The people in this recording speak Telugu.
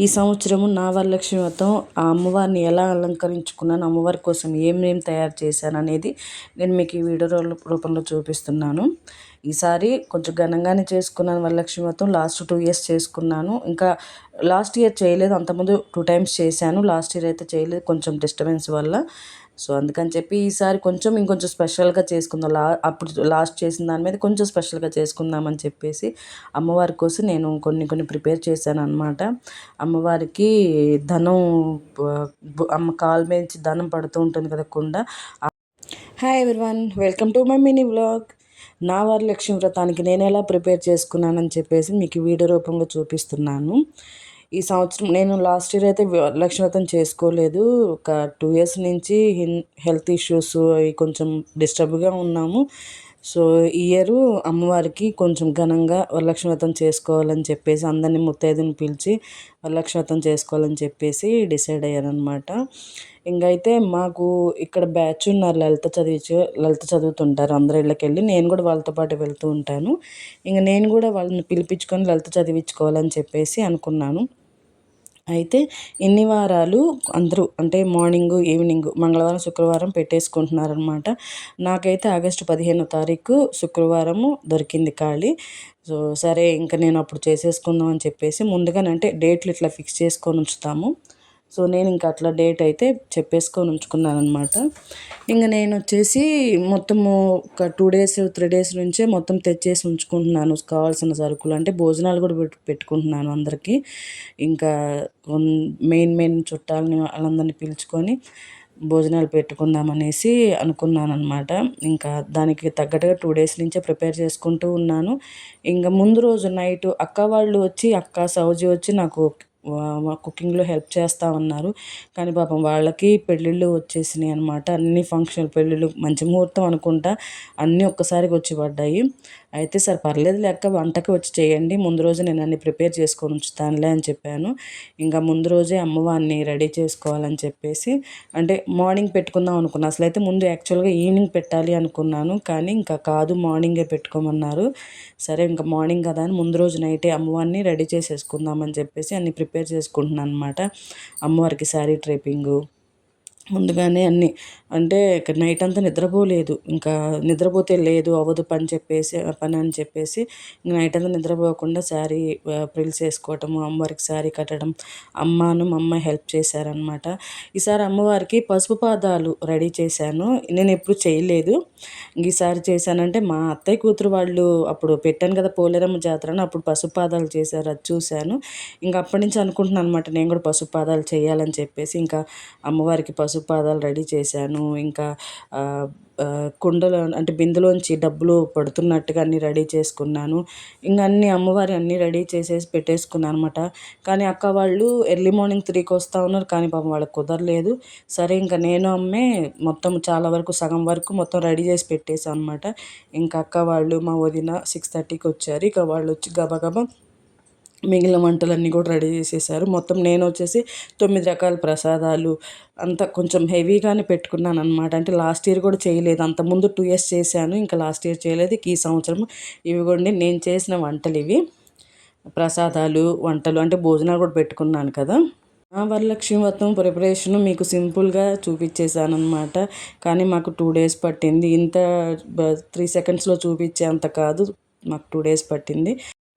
ఈ సంవత్సరము నా వరలక్ష్మి వ్రతం ఆ అమ్మవారిని ఎలా అలంకరించుకున్నాను అమ్మవారి కోసం ఏమేమి తయారు చేశాను అనేది నేను మీకు ఈ వీడియో రూపంలో చూపిస్తున్నాను. ఈసారి కొంచెం ఘనంగానే చేసుకున్నాను వరలక్ష్మి వ్రతం. లాస్ట్ టూ ఇయర్స్ చేసుకున్నాను. ఇంకా లాస్ట్ ఇయర్ చేయలేదు. అంతకుముందు టూ టైమ్స్ చేశాను. లాస్ట్ ఇయర్ అయితే చేయలేదు. కొంచెం డిస్టర్బెన్స్ వల్ల. సో అందుకని చెప్పి ఈసారి కొంచెం ఇంకొంచెం స్పెషల్గా చేసుకుందాం. లా అప్పుడు లాస్ట్ చేసిన దాని మీద కొంచెం స్పెషల్గా చేసుకుందామని చెప్పేసి అమ్మవారి కోసం నేను కొన్ని కొన్ని ప్రిపేర్ చేశాను అనమాట అమ్మవారికి ధనం అమ్మ కాలు మీద ధనం పడుతూ ఉంటుంది కదా కుండ. Hi everyone welcome to my mini vlog నా వారి లక్ష్మీ వ్రతానికి నేను ఎలా ప్రిపేర్ చేసుకున్నానని చెప్పేసి మీకు వీడియో రూపంలో చూపిస్తున్నాను. ఈ సంవత్సరం నేను లాస్ట్ ఇయర్ అయితే లక్ష్మీవ్రతం చేసుకోలేదు. ఒక టూ ఇయర్స్ నుంచి హెల్త్ ఇష్యూస్ అవి కొంచెం డిస్టర్బ్గా ఉన్నాము. సో ఇయరు ఇయర్ అమ్మవారికి కొంచెం ఘనంగా వరలక్ష్మి చేసుకోవాలని చెప్పేసి అందరినీ ముత్తైదుని పిలిచి వరలక్ష్మి చేసుకోవాలని చెప్పేసి డిసైడ్ అయ్యాను అనమాట ఇంకైతే మాకు ఇక్కడ బ్యాచ్ ఉన్నారు లలిత చదివించే లలిత చదువుతుంటారు. అందరి ఇళ్ళకి వెళ్ళి నేను కూడా వాళ్ళతో పాటు వెళ్తూ ఉంటాను. ఇంక నేను కూడా వాళ్ళని పిలిపించుకొని లలిత చదివించుకోవాలని చెప్పేసి అనుకున్నాను. అయితే ఇన్ని వారాలు అందరూ అంటే మార్నింగ్ ఈవినింగ్ మంగళవారం శుక్రవారం పెట్టేసుకుంటున్నారనమాట నాకైతే ఆగస్టు పదిహేనో తారీఖు శుక్రవారము దొరికింది ఖాళీ. సో సరే ఇంకా నేను అప్పుడు చేసేసుకుందాం అని చెప్పేసి ముందుగానంటే డేట్లు ఇట్లా ఫిక్స్ చేసుకొని ఉంచుతాము. సో నేను ఇంకా అట్లా డేట్ అయితే చెప్పేసుకొని ఉంచుకున్నాను అనమాట ఇంకా నేను వచ్చేసి మొత్తము ఒక టూ డేస్ త్రీ డేస్ నుంచే మొత్తం తెచ్చేసి ఉంచుకుంటున్నాను. కావాల్సిన సరుకులు అంటే భోజనాలు కూడా పెట్టు పెట్టుకుంటున్నాను అందరికీ. ఇంకా మెయిన్ మెయిన్ చుట్టాలని వాళ్ళందరినీ పిలుచుకొని భోజనాలు పెట్టుకుందాం అనేసి అనుకున్నాను అనమాట ఇంకా దానికి తగ్గట్టుగా టూ డేస్ నుంచే ప్రిపేర్ చేసుకుంటూ ఉన్నాను. ఇంకా ముందు రోజు నైట్ అక్క వాళ్ళు వచ్చి అక్క సౌజీ వచ్చి నాకు కుకింగ్లో హెల్ప్ చేస్తూ ఉన్నారు కానీ పాపం వాళ్ళకి పెళ్ళిళ్ళు వచ్చేసినాయి అనమాట అన్ని ఫంక్షన్ పెళ్ళిళ్ళు మంచి ముహూర్తం అనుకుంటా అన్నీ ఒక్కసారికి వచ్చి పడ్డాయి. అయితే సరే పర్లేదు లెక్క వంటకి వచ్చి చేయండి. ముందు రోజు నేను అన్ని ప్రిపేర్ చేసుకొని ఉంచుతానులే అని చెప్పాను. ఇంకా ముందు రోజే అమ్మవారిని రెడీ చేసుకోవాలని చెప్పేసి అంటే మార్నింగ్ పెట్టుకుందాం అనుకున్నాను అసలు అయితే ముందు యాక్చువల్గా ఈవినింగ్ పెట్టాలి అనుకున్నాను. కానీ ఇంకా కాదు మార్నింగే పెట్టుకోమన్నారు. సరే ఇంకా మార్నింగ్ కదా అని ముందు రోజు నైటే అమ్మవారిని రెడీ చేసేసుకుందామని చెప్పేసి అన్ని ప్రిపేర్ ప్రిపేర్ చేసుకుంటున్నాను అనమాట అమ్మవారికి శారీ ట్రేపింగు ముందుగానే అన్నీ. అంటే నైట్ అంతా నిద్రపోలేదు. ఇంకా నిద్రపోతే లేదు అవ్వదు పని చెప్పేసి పని అని చెప్పేసి నైట్ అంతా నిద్రపోకుండా శారీ ప్రిల్స్ వేసుకోవటము అమ్మవారికి శారీ కట్టడం అమ్మను మా అమ్మాయి హెల్ప్ చేశారనమాట ఈసారి అమ్మవారికి పసుపు పాదాలు రెడీ చేశాను. నేను ఎప్పుడు చేయలేదు. ఈసారి చేశానంటే మా అత్తయ్య కూతురు వాళ్ళు అప్పుడు పెట్టాను కదా పోలేరమ్మ జాతరను అప్పుడు పసుపు పాదాలు చేశారు అది చూశాను. ఇంకా అప్పటి నుంచి అనుకుంటున్నాను అనమాట నేను కూడా పసుపు పాదాలు చేయాలని చెప్పేసి. ఇంకా అమ్మవారికి పసుపు పసుపు రెడీ చేశాను. ఇంకా కుండలో అంటే బిందులోంచి డబ్బులు పడుతున్నట్టుగా అన్నీ రెడీ చేసుకున్నాను. ఇంకా అన్నీ అమ్మవారి అన్నీ రెడీ చేసేసి పెట్టేసుకున్నాను అనమాట కానీ అక్క వాళ్ళు ఎర్లీ మార్నింగ్ త్రీకి వస్తూ ఉన్నారు. కానీ పాపం వాళ్ళకి కుదరలేదు. సరే ఇంకా నేను అమ్మే మొత్తం చాలా వరకు సగం వరకు మొత్తం రెడీ చేసి పెట్టేసాను అనమాట ఇంకా అక్క వాళ్ళు మా వదిన సిక్స్ థర్టీకి వచ్చారు. ఇక వాళ్ళు వచ్చి గబగబా మిగిలిన వంటలన్నీ కూడా రెడీ చేసేసారు. మొత్తం నేను వచ్చేసి తొమ్మిది రకాల ప్రసాదాలు అంత కొంచెం హెవీగానే పెట్టుకున్నాను అనమాట అంటే లాస్ట్ ఇయర్ కూడా చేయలేదు. అంత ముందు టూ ఇయర్స్ చేశాను. ఇంకా లాస్ట్ ఇయర్ చేయలేదు. ఈ సంవత్సరం ఇవి కూడా నేను చేసిన వంటలు ఇవి. ప్రసాదాలు వంటలు అంటే భోజనాలు కూడా పెట్టుకున్నాను కదా. వరలక్ష్మి వ్రతం ప్రిపరేషన్ మీకు సింపుల్గా చూపించేశాను అనమాట కానీ మాకు టూ డేస్ పట్టింది. ఇంత త్రీ సెకండ్స్లో చూపించే అంత కాదు. మాకు టూ డేస్ పట్టింది.